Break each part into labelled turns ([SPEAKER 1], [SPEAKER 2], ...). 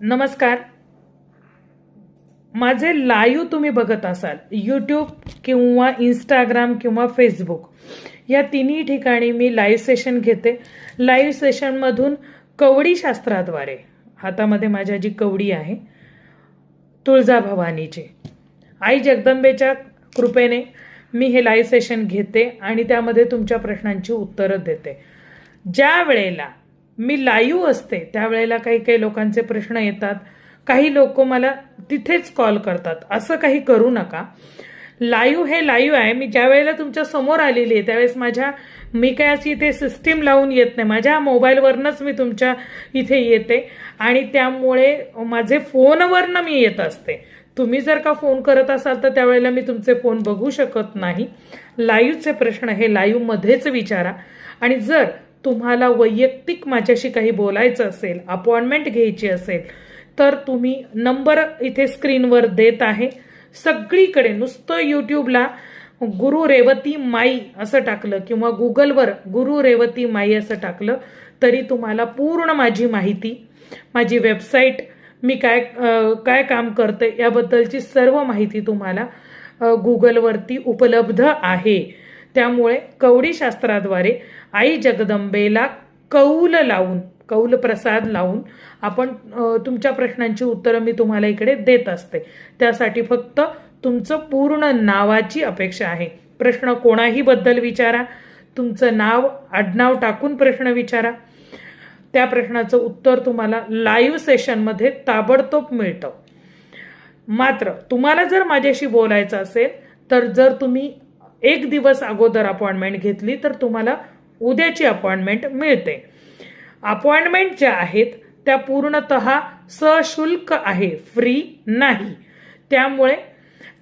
[SPEAKER 1] नमस्कार. माझे लाईव्ह तुम्ही बघत असाल यूट्यूब किंवा इंस्टाग्राम किंवा फेसबुक या तिन्ही ठिकाणी मी लाईव्ह सेशन घेते. लाईव्ह सेशनमधून कवडी शास्त्राद्वारे हातामध्ये माझ्या जी कवडी आहे तुळजाभवानीची आई जगदंबेच्या कृपेने मी हे लाईव्ह सेशन घेते आणि त्यामध्ये तुमच्या प्रश्नांची उत्तरं देते. ज्या वेळेला मी लाईव्ह असते त्यावेळेला काही काही लोकांचे प्रश्न येतात. काही लोक मला तिथेच कॉल करतात. असं काही करू नका. लाईव्ह हे लाईव्ह आहे. मी ज्या वेळेला तुमच्यासमोर आलेली आहे त्यावेळेस माझ्या मी काय अशी इथे सिस्टीम लावून येत नाही. माझ्या मोबाईलवरनंच मी तुमच्या इथे येते. आणि त्यामुळे माझे फोनवरनं मी येत असते. तुम्ही जर का फोन करत असाल तर त्यावेळेला मी तुमचे फोन बघू शकत नाही. लाईव्हचे प्रश्न हे लाईव्हमध्येच विचारा. आणि जर तुम्हाला वैयक्तिक माझ्याशी काही बोलायचं असेल अपॉइंटमेंट घ्यायची असेल तर तुम्ही नंबर इथे स्क्रीनवर देत आहे. सगळीकडे नुसतं यूट्यूबला गुरु रेवती माई असं टाकलं किंवा गुगलवर गुरु रेवती माई असं टाकलं तरी तुम्हाला पूर्ण माझी माहिती माझी वेबसाईट मी काय काय काम करते याबद्दलची सर्व माहिती तुम्हाला गुगलवरती उपलब्ध आहे. त्यामुळे कवडीशास्त्राद्वारे आई जगदंबेला कौल लावून कौल प्रसाद लावून आपण तुमच्या प्रश्नांची उत्तरं मी तुम्हाला इकडे देत असते. त्यासाठी फक्त तुमचं पूर्ण नावाची अपेक्षा आहे. प्रश्न कोणाही बद्दल विचारा. तुमचं नाव आडनाव टाकून प्रश्न विचारा. त्या प्रश्नाचं उत्तर तुम्हाला लाईव्ह सेशनमध्ये ताबडतोब मिळतं. मात्र तुम्हाला जर माझ्याशी बोलायचं असेल तर जर तुम्ही एक दिवस अगोदर अपॉइंटमेंट घेतली तर तुम्हाला उद्याची अपॉइंटमेंट मिळते. अपॉइंटमेंट ज्या आहेत त्या पूर्णत सशुल्क आहे फ्री नाही. त्यामुळे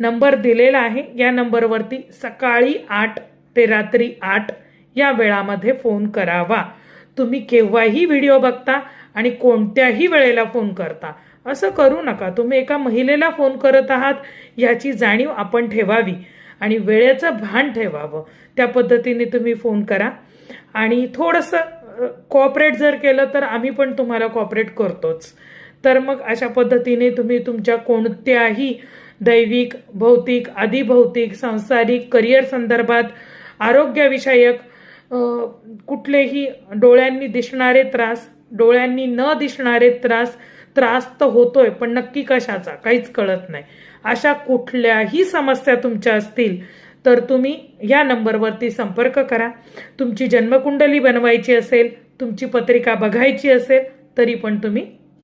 [SPEAKER 1] नंबर दिलेला आहे. या नंबरवरती सकाळी आठ ते रात्री आठ या वेळामध्ये फोन करावा. तुम्ही केव्हाही व्हिडिओ बघता आणि कोणत्याही वेळेला फोन करता असं करू नका. तुम्ही एका महिलेला फोन करत आहात याची जाणीव आपण ठेवावी. आणि वेळेचं भान ठेवावं. त्या पद्धतीने तुम्ही फोन करा. आणि थोडंसं कॉपरेट जर केलं तर आम्ही पण तुम्हाला कॉपरेट करतोच. तर मग अशा पद्धतीने तुम्ही तुमच्या कोणत्याही दैविक भौतिक अधिभौतिक सांसारिक करिअर संदर्भात आरोग्यविषयक कुठलेही डोळ्यांनी दिसणारे त्रास डोळ्यांनी न दिसणारे त्रास त्रास तर होतोय पण नक्की कशाचा? काहीच कळत नाही. अशा कुठल्याही समस्या तुमच्या असतील तर तुम्ही या नंबरवरती संपर्क करा. तुमची जन्मकुंडली बनवायची असेल तुमची पत्रिका बघायची असेल तरी पण तुम्ही